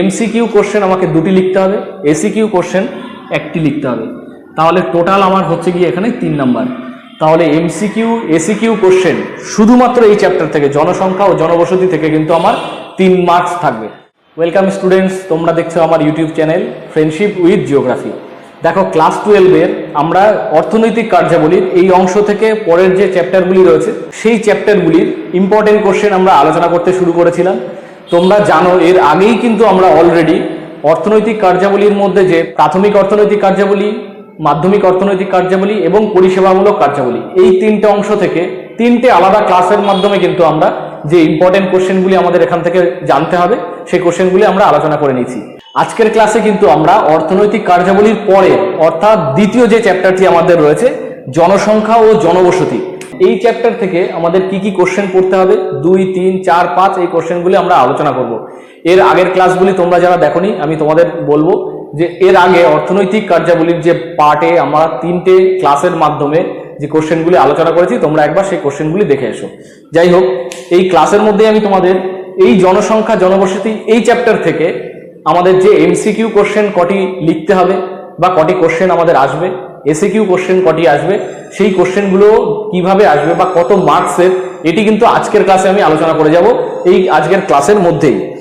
MCQ question আমাকে দুটি লিখতে হবে এসিকিউ কোশ্চেন একটি লিখতে হবে। তাহলে টোটাল আমার হচ্ছে গিয়ে এখানে তিন নাম্বার। তাহলে এমসিকিউ এসিকিউ কোশ্চেন শুধুমাত্র এই চ্যাপ্টার থেকে, জনসংখ্যা ও জনবসতি থেকে কিন্তু আমার তিন মার্কস থাকবে। ওয়েলকাম স্টুডেন্টস তোমরা দেখছ আমার YouTube channel friendship with geography দেখো ক্লাস টুয়েলভের আমরা অর্থনৈতিক কার্যাবলীর এই অংশ থেকে পরের যে চ্যাপ্টারগুলি রয়েছে, সেই চ্যাপ্টারগুলির ইম্পর্টেন্ট কোশ্চেন আমরা আলোচনা করতে শুরু করেছিলাম। তোমরা জানো, এর আগেই কিন্তু আমরা অলরেডি অর্থনৈতিক কার্যাবলীর মধ্যে যে প্রাথমিক অর্থনৈতিক কার্যাবলী, মাধ্যমিক অর্থনৈতিক কার্যাবলী এবং পরিষেবামূলক কার্যাবলী, এই তিনটে অংশ থেকে তিনটে আলাদা ক্লাসের মাধ্যমে কিন্তু আমরা যে ইম্পর্টেন্ট কোশ্চেনগুলি আমাদের এখান থেকে জানতে হবে, সেই কোশ্চেনগুলি আমরা আলোচনা করে নিয়েছি। আজকের ক্লাসে কিন্তু আমরা অর্থনৈতিক কার্যাবলীর পরে, অর্থাৎ দ্বিতীয় যে চ্যাপ্টারটি আমাদের রয়েছে, জনসংখ্যা ও জনবসতি। এই চ্যাপ্টার থেকে আমাদের কি কি কোশ্চেন পড়তে হবে? দুই, তিন, চার, পাঁচ এই কোশ্চেনগুলি আমরা আলোচনা করব। এর আগের ক্লাসগুলি তোমরা যারা দেখোনি, আমি তোমাদের বলব যে এর আগে অর্থনৈতিক কার্যাবলীর যে পার্টে আমরা তিনটে ক্লাসের মাধ্যমে যে কোশ্চেনগুলি আলোচনা করেছি, তোমরা একবার সেই কোশ্চেনগুলি দেখে এসো। যাই হোক, এই ক্লাসের মধ্যে আমি তোমাদের এই জনসংখ্যা, জনবসতি এই চ্যাপ্টার থেকে আমাদের যে এমসিকিউ কোশ্চেন কটি লিখতে হবে বা কটি কোশ্চেন আমাদের আসবে এসিকিউ কোশ্চেন কটি আসবে? সেই কোশ্চেনগুলো কীভাবে আসবে বা কত মার্কসের এটি কিন্তু আজকের ক্লাসে আমি আলোচনা করে যাব। এই আজকের ক্লাসের মধ্যেই।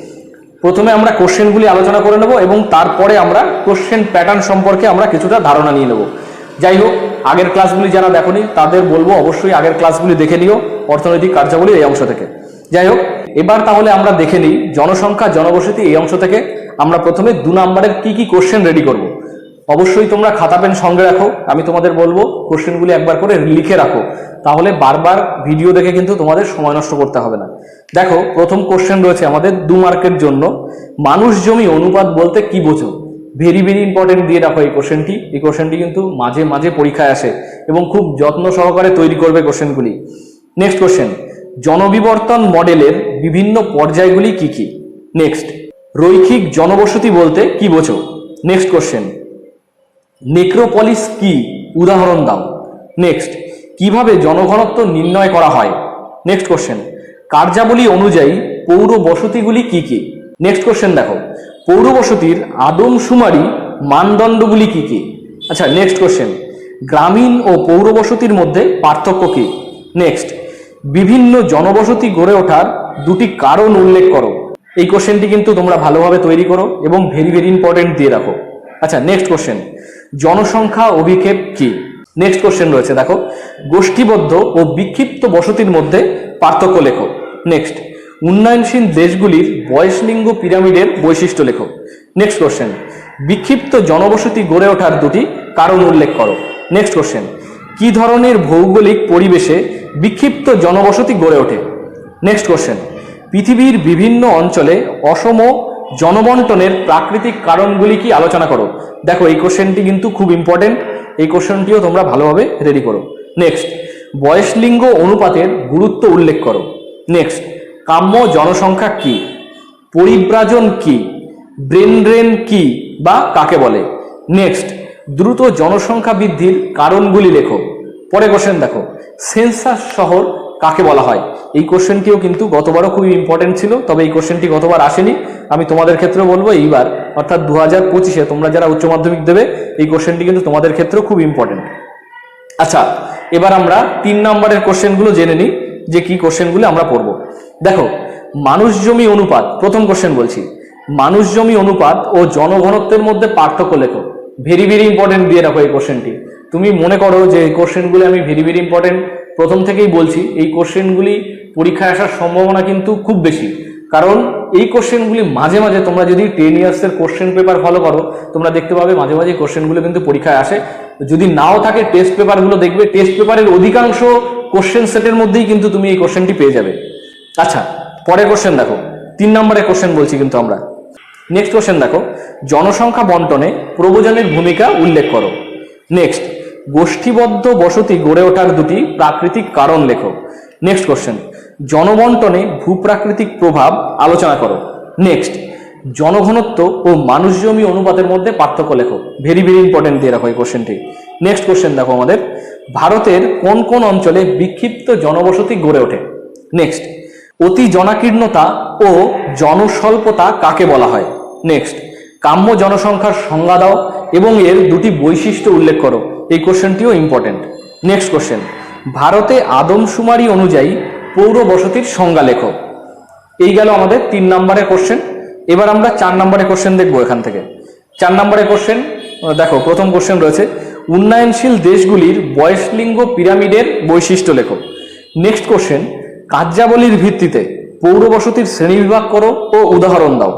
প্রথমে আমরা কোশ্চেনগুলি আলোচনা করে নেব এবং তারপরে আমরা কোশ্চেন প্যাটার্ন সম্পর্কে আমরা কিছুটা ধারণা নিয়ে নেব। যাই হোক, আগের ক্লাসগুলি যারা দেখোনি, তাদের বলব অবশ্যই আগের ক্লাসগুলি দেখে নিও, অর্থনৈতিক কার্যাবলী এই অংশ থেকে। যাই হোক, এবার তাহলে আমরা দেখে নিই, জনসংখ্যা, জনবসতি এই অংশ থেকে। আমরা প্রথমে দু নম্বরের কি কি কোশ্চেন রেডি করব? অবশ্যই তোমরা খাতা পেন সঙ্গে রাখো। আমি তোমাদের বলব, কোশ্চেনগুলি একবার করে লিখে রাখো। তাহলে বারবার ভিডিও দেখে কিন্তু তোমাদের সময় নষ্ট করতে হবে না। দেখো, প্রথম কোশ্চেন রয়েছে আমাদের দু মার্কের জন্য। মানুষ জমি অনুপাত বলতে কি বোঝো? ভেরি ভেরি ইম্পর্টেন্ট দিয়ে রাখো এই কোশ্চেনটি। এই কোশ্চেনটি কিন্তু মাঝে মাঝে পরীক্ষায় আসে এবং খুব যত্ন সহকারে তৈরি করবে কোশ্চেনগুলি। নেক্সট কোশ্চেন জনবিবর্তন মডেলের বিভিন্ন পর্যায়গুলি কি কি? নেক্সট রৈখিক জনবসতি বলতে কি বোঝো? নেক্সট কোশ্চেন নেক্রোপলিস কি? উদাহরণ দাও। নেক্সট কীভাবে জনঘনত্ব নির্ণয় করা হয়? নেক্সট কোশ্চেন কার্যাবলী অনুযায়ী পৌর বসতিগুলি কি কি? নেক্সট কোশ্চেন দেখো, পৌর বসতির আদমশুমারি মানদণ্ডগুলি কি কি? আচ্ছা নেক্সট কোশ্চেন গ্রামীণ ও পৌর বসতির মধ্যে পার্থক্য কি? নেক্সট বিভিন্ন জনবসতি গড়ে ওঠার দুটি কারণ উল্লেখ করো। এই কোশ্চেনটি কিন্তু তোমরা ভালোভাবে তৈরি করো এবং ভেরি ভেরি ইম্পর্টেন্ট দিয়ে রাখো। আচ্ছা নেক্সট কোশ্চেন জনসংখ্যা অভিক্ষেপ কি? নেক্সট কোশ্চেন রয়েছে, দেখো। গোষ্ঠীবদ্ধ ও বিক্ষিপ্ত বসতির মধ্যে পার্থক্য লেখো। নেক্সট উন্নয়নশীল দেশগুলির বয়সলিঙ্গ পিরামিডের বৈশিষ্ট্য লেখো। নেক্সট কোশ্চেন বিক্ষিপ্ত জনবসতি গড়ে ওঠার দুটি কারণ উল্লেখ করো। নেক্সট কোশ্চেন কি ধরনের ভৌগোলিক পরিবেশে বিক্ষিপ্ত জনবসতি গড়ে ওঠে? নেক্সট কোশ্চেন পৃথিবীর বিভিন্ন অঞ্চলে অসম জনবন্টনের প্রাকৃতিক কারণগুলি কি আলোচনা করো। দেখো, এই কোশ্চেনটি কিন্তু খুব ইম্পর্টেন্ট এই কোশ্চেনটিও তোমরা ভালোভাবে রেডি করো। নেক্সট বয়সলিঙ্গ অনুপাতের গুরুত্ব উল্লেখ করো। নেক্সট কাম্য জনসংখ্যা কি? পরিব্রাজন কি? ব্রেন ড্রেন কি? বা কাকে বলে? নেক্সট দ্রুত জনসংখ্যা বৃদ্ধির কারণগুলি লেখো। পরে কোশ্চেন দেখো। সেন্সাস শহর কাকে বলা হয়? এই কোশ্চেনটিও কিন্তু গতবারও খুবই ইম্পর্টেন্ট ছিল, তবে এই কোশ্চেনটি গতবার আসেনি। আমি তোমাদের ক্ষেত্রে বলব এইবার, অর্থাৎ দু হাজার পঁচিশে তোমরা যারা উচ্চ মাধ্যমিক দেবে, এই কোশ্চেনটি কিন্তু তোমাদের ক্ষেত্রেও খুব ইম্পর্টেন্ট আচ্ছা এবার আমরা তিন নম্বরের কোশ্চেনগুলো জেনে নিই, যে কি কোশ্চেনগুলো আমরা পড়ব। দেখো, মানুষ জমি অনুপাত, প্রথম কোশ্চেন বলছি। মানুষ জমি অনুপাত ও জনঘনত্বের মধ্যে পার্থক্য লেখো। ভেরি ভেরি ইম্পর্টেন্ট দিয়ে রাখো এই কোশ্চেনটি তুমি মনে করো যে এই কোশ্চেনগুলি আমি ভেরি ভেরি ইম্পর্টেন্ট প্রথম থেকেই বলছি, এই কোশ্চেনগুলি পরীক্ষায় আসার সম্ভাবনা কিন্তু খুব বেশি। কারণ এই কোশ্চেনগুলি মাঝে মাঝে তোমরা যদি টেন ইয়ার্সের কোশ্চেন পেপার ফলো করো, তোমরা দেখতে পাবে মাঝে মাঝে কোশ্চেনগুলো কিন্তু পরীক্ষায় আসে। যদি নাও থাকে টেস্ট পেপারগুলো দেখবে টেস্ট পেপারের অধিকাংশ কোশ্চেন সেটের মধ্যেই কিন্তু তুমি এই কোশ্চেনটি পেয়ে যাবে। আচ্ছা পরের কোশ্চেন দেখো। তিন নম্বরের কোশ্চেন বলছি কিন্তু আমরা। নেক্সট কোশ্চেন দেখো। জনসংখ্যা বন্টনে প্রবজনের ভূমিকা উল্লেখ করো। নেক্সট গোষ্ঠীবদ্ধ বসতি গড়ে ওঠার দুটি প্রাকৃতিক কারণ লেখো নেক্সট কোশ্চেন জনবন্টনে ভূপ্রাকৃতিক প্রভাব আলোচনা করো। নেক্সট জনঘনত্ব ও মানুষ জমি অনুপাতের মধ্যে পার্থক্য লেখো। ভেরি ভেরি ইম্পর্টেন্ট দিয়ে রাখো এই কোশ্চেনটি নেক্সট কোশ্চেন দেখো আমাদের। ভারতের কোন কোন অঞ্চলে বিক্ষিপ্ত জনবসতি গড়ে ওঠে? নেক্সট অতি জনাকীর্ণতা ও জনস্বল্পতা কাকে বলা হয়? নেক্সট কাম্য জনসংখ্যার সংজ্ঞা দাও এবং এর দুটি বৈশিষ্ট্য উল্লেখ করো। এই কোশ্চেনটিও ইম্পর্টেন্ট নেক্সট কোশ্চেন ভারতে আদমশুমারি অনুযায়ী পৌর বসতির সংজ্ঞা লেখো। এই গেল আমাদের তিন নম্বরের কোশ্চেন এবার আমরা চার নম্বরের কোশ্চেন দেখব এখান থেকে। চার নম্বরের কোশ্চেন দেখো, প্রথম কোশ্চেন রয়েছে, উন্নয়নশীল দেশগুলির বয়সলিঙ্গ পিরামিডের বৈশিষ্ট্য লেখো। নেক্সট কোশ্চেন কার্যাবলীর ভিত্তিতে পৌর বসতির শ্রেণীবিভাগ করো ও উদাহরণ দাও।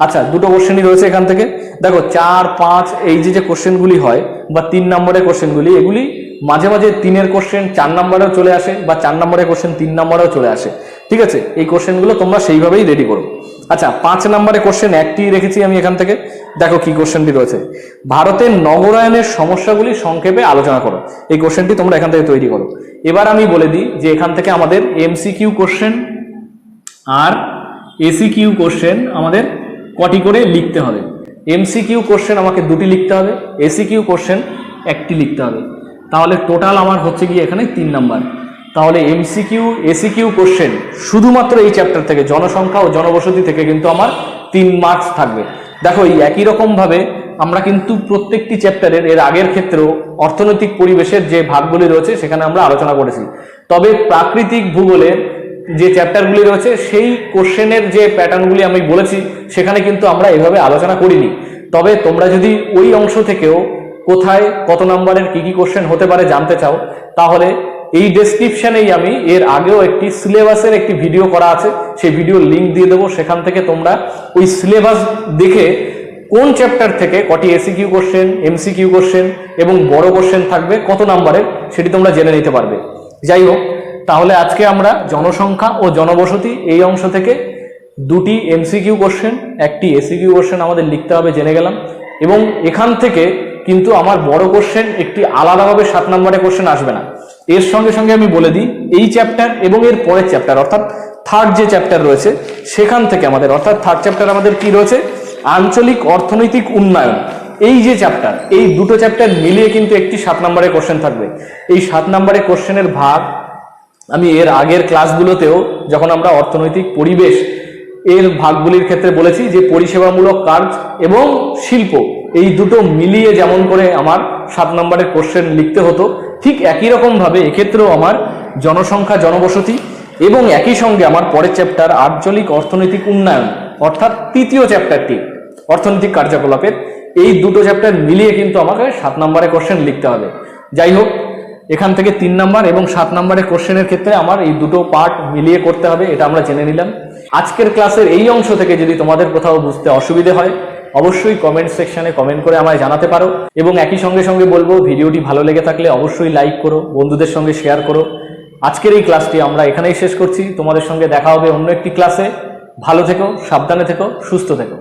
আচ্ছা দুটো কোশ্চেনই রয়েছে এখান থেকে। দেখো, চার, পাঁচ, এই যে যে কোশ্চেনগুলি হয়, বা তিন নম্বরের কোশ্চেনগুলি এগুলি মাঝে মাঝে তিনের কোশ্চেন চার নম্বরেও চলে আসে, বা চার নম্বরের কোশ্চেন তিন নম্বরেও চলে আসে। ঠিক আছে? এই কোশ্চেনগুলো তোমরা সেইভাবেই রেডি করো। আচ্ছা পাঁচ নম্বরের কোশ্চেন একটি রেখেছি আমি এখান থেকে। দেখো কি কোশ্চেনটি রয়েছে। ভারতের নগরায়নের সমস্যাগুলি সংক্ষেপে আলোচনা করো। এই কোশ্চেনটি তোমরা এখান থেকে তৈরি করো। এবার আমি বলে দিই যে এখান থেকে আমাদের এমসিকিউ কোশ্চেন আর এসি কিউ কোশ্চেন আমাদের কটি করে লিখতে হবে? এমসিকিউ কোশ্চেন আমাকে দুটি লিখতে হবে এসি কিউ কোশ্চেন একটি লিখতে হবে। তাহলে টোটাল আমার হচ্ছে গিয়ে এখানে তিন নাম্বার। তাহলে এমসিকিউ এসি কিউ কোশ্চেন শুধুমাত্র এই চ্যাপ্টার থেকে জনসংখ্যা ও জনবসতি থেকে কিন্তু আমার তিন মার্কস থাকবে। দেখো, এই একই রকমভাবে আমরা কিন্তু প্রত্যেকটি চ্যাপ্টারের এর আগের ক্ষেত্রেও অর্থনৈতিক পরিবেশের যে ভাগগুলি রয়েছে সেখানে আমরা আলোচনা করেছি। তবে প্রাকৃতিক ভূগোলের যে চ্যাপ্টারগুলি রয়েছে, সেই কোশ্চেনের যে প্যাটার্নগুলি আমি বলেছি, সেখানে কিন্তু আমরা এভাবে আলোচনা করিনি। তবে তোমরা যদি ওই অংশ থেকেও কোথায় কত নম্বরের কি কি কোশ্চেন হতে পারে জানতে চাও, তাহলে এই ডেসক্রিপশনেই আমি এর আগেও একটি সিলেবাসের একটি ভিডিও করা আছে। সেই ভিডিও লিঙ্ক দিয়ে দেবো। সেখান থেকে তোমরা ওই সিলেবাস দেখে কোন চ্যাপ্টার থেকে কটি S A Q question MCQ question এবং বড় কোশ্চেন থাকবে, কত নাম্বারের, সেটি তোমরা জেনে নিতে পারবে। যাই হোক তাহলে আজকে আমরা জনসংখ্যা ও জনবসতি এই অংশ থেকে দুটি এমসিকিউ কোশ্চেন একটি এসিকিউ কোশ্চেন আমাদের লিখতে হবে, জেনে গেলাম। এবং এখান থেকে কিন্তু আমার বড় কোশ্চেন একটি আলাদাভাবে সাত নম্বরের কোশ্চেন আসবে না। এর সঙ্গে সঙ্গে আমি বলে দিই, এই চ্যাপ্টার এবং এর পরের চ্যাপ্টার অর্থাৎ থার্ড যে চ্যাপ্টার রয়েছে, সেখান থেকে আমাদের, অর্থাৎ থার্ড চ্যাপ্টার আমাদের কি রয়েছে? আঞ্চলিক অর্থনৈতিক উন্নয়ন। এই যে চ্যাপ্টার এই দুটো চ্যাপ্টার মিলিয়ে কিন্তু একটি সাত নম্বরের কোশ্চেন থাকবে। এই সাত নম্বরের কোশ্চেনের ভাগ আমি এর আগের ক্লাসগুলোতেও যখন আমরা অর্থনৈতিক পরিবেশ এর ভাগগুলির ক্ষেত্রে বলেছি যে পরিষেবামূলক কাজ এবং শিল্প, এই দুটো মিলিয়ে যেমন করে আমার সাত নম্বরের কোশ্চেন লিখতে হতো, ঠিক একই রকমভাবে এক্ষেত্রেও আমার জনসংখ্যা, জনবসতি এবং একই সঙ্গে আমার পরের চ্যাপ্টার আঞ্চলিক অর্থনৈতিক উন্নয়ন, অর্থাৎ তৃতীয় চ্যাপ্টারটি অর্থনৈতিক কার্যকলাপের, এই দুটো চ্যাপ্টার মিলিয়ে কিন্তু আমাকে সাত নম্বরের কোশ্চেন লিখতে হবে। যাই হোক এখান থেকে তিন নাম্বার এবং সাত নম্বরের কোশ্চেনের ক্ষেত্রে আমার এই দুটো পার্ট মিলিয়ে করতে হবে, এটা আমরা জেনে নিলাম। আজকের ক্লাসের এই অংশ থেকে যদি তোমাদের কোথাও বুঝতে অসুবিধে হয়, অবশ্যই কমেন্ট সেকশনে কমেন্ট করে আমায় জানাতে পারো। এবং একই সঙ্গে সঙ্গে বলব, ভিডিওটি ভালো লেগে থাকলে অবশ্যই লাইক করো, বন্ধুদের সঙ্গে শেয়ার করো। আজকের এই ক্লাসটি আমরা এখানেই শেষ করছি। তোমাদের সঙ্গে দেখা হবে অন্য একটি ক্লাসে ভালো থেকো, সাবধানে থেকো, সুস্থ থেকো।